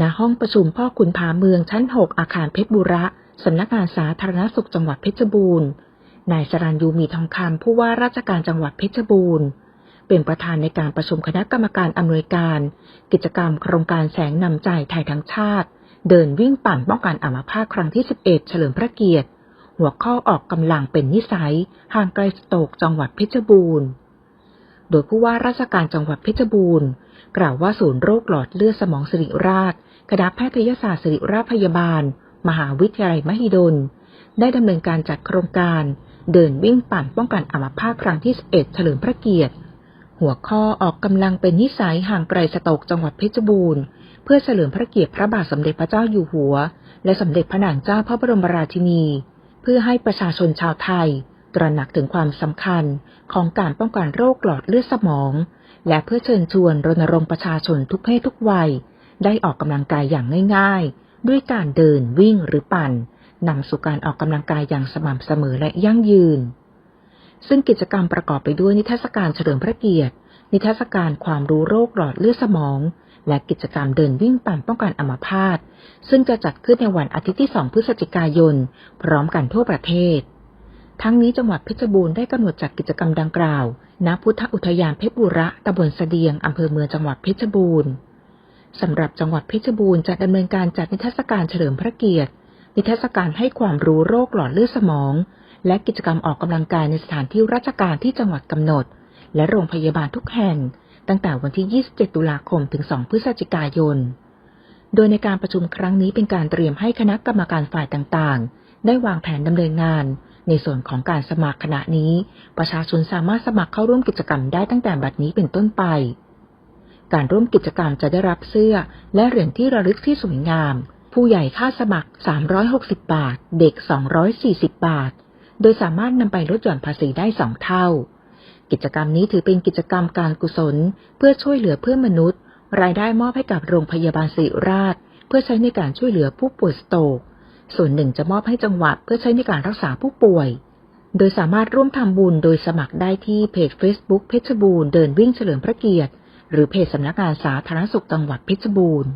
ณห้องประชุมพ่อขุนผาเมืองชั้น 6 อาคารเพชรบุระ สำนักงานสาธารณสุขจังหวัดเพชรบูรณ์ นายสรัญยูมีทองคำผู้ว่าราชการจังหวัดเพชรบูรณ์ เป็นประธานในการประชุมคณะกรรมการอำนวยการ กิจกรรมโครงการแสงนำใจไทยทั้งชาติ เดินวิ่งปั่นป้องกันอัมพาตครั้งที่ 11 เฉลิมพระเกียรติ หัวข้อออกกำลังเป็นนิสัยห่างไกลสโตกจังหวัดเพชรบูรณ์ โดยผู้ว่าราชการจังหวัดเพชรบูรณ์ กล่าวว่าศูนย์โรคหลอดเลือดสมองสิริราช คณะแพทยศาสตร์ศิริราชพยาบาล มหาวิทยาลัยมหิดล ได้ดำเนินการจัดโครงการ เดินวิ่งปั่นป้องกันอัมพาตครั้งที่ 11 เฉลิมพระเกียรติ หัวข้อออกกำลังเป็นนิสัยห่างไกลสตกจังหวัดเพชรบูรณ์ เพื่อเฉลิมพระเกียรติพระบาทสมเด็จพระเจ้าอยู่หัว และสมเด็จพระนางเจ้าพระบรมราชินี เพื่อให้ประชาชนชาวไทย ตระหนักถึงความสำคัญของการป้องกันโรคหลอดเลือดสมอง และเพื่อเชิญชวนรณรงค์ประชาชนทุกเพศทุกวัย ได้ออกกำลังกายอย่างง่ายๆ ด้วยการเดินวิ่งหรือปั่นนำสู่การออกกำลังกายอย่างสม่ำเสมอและยั่งยืน ซึ่งกิจกรรมประกอบไปด้วยนิทรรศการเฉลิมพระเกียรติ นิทรรศการความรู้โรคหลอดเลือดสมอง และกิจกรรมเดินวิ่งปั่นป้องกันอัมพาตซึ่งจะจัดขึ้นในวันอาทิตย์ที่ 2 พฤศจิกายน พร้อมกันทั่วประเทศ ทั้งนี้จังหวัดเพชรบูรณ์ได้กำหนดจัดกิจกรรมดังกล่าว ณ พุทธอุทยานเพชรบุระตำบลเสดียงอำเภอเมืองจังหวัดเพชรบูรณ์สำหรับจังหวัดเพชรบูรณ์จะดำเนินการจัดนิทรรศการเฉลิมพระเกียรติ นิทรรศการให้ความรู้โรคหลอดเลือดสมอง และกิจกรรมออกกำลังกายในสถานที่ราชการที่จังหวัดกำหนด และโรงพยาบาลทุกแห่ง ตั้งแต่วันที่ 27 ตุลาคม ถึง 2 พฤศจิกายน โดยในการประชุมครั้งนี้เป็นการเตรียมให้คณะกรรมการฝ่ายต่างๆ ได้วางแผนดำเนินงาน ในส่วนของการสมัครคณะนี้ ประชาชนสามารถสมัครเข้าร่วมกิจกรรมได้ตั้งแต่บัดนี้เป็นต้นไป การร่วมกิจกรรมจะได้รับเสื้อ และเหรียญที่ระลึกที่สวยงาม ผู้ใหญ่ค่าสมัคร 360 บาท เด็ก 240 บาท โดยสามารถนำไปลดหย่อนภาษีได้สองเท่า กิจกรรมนี้ถือเป็นกิจกรรมการกุศล เพื่อช่วยเหลือเพื่อนมนุษย์ รายได้มอบให้กับโรงพยาบาลศิริราช เพื่อใช้ในการช่วยเหลือผู้ป่วยสโตรก ส่วนหนึ่งจะมอบให้จังหวัดเพื่อใช้ในการรักษาผู้ป่วย โดยสามารถร่วมทำบุญโดยสมัครได้ที่เพจ Facebook เพชรบูรณ์เดินวิ่งเฉลิมพระเกียรติ หรือเพจสำนักงานสาธารณสุขจังหวัดเพชรบูรณ์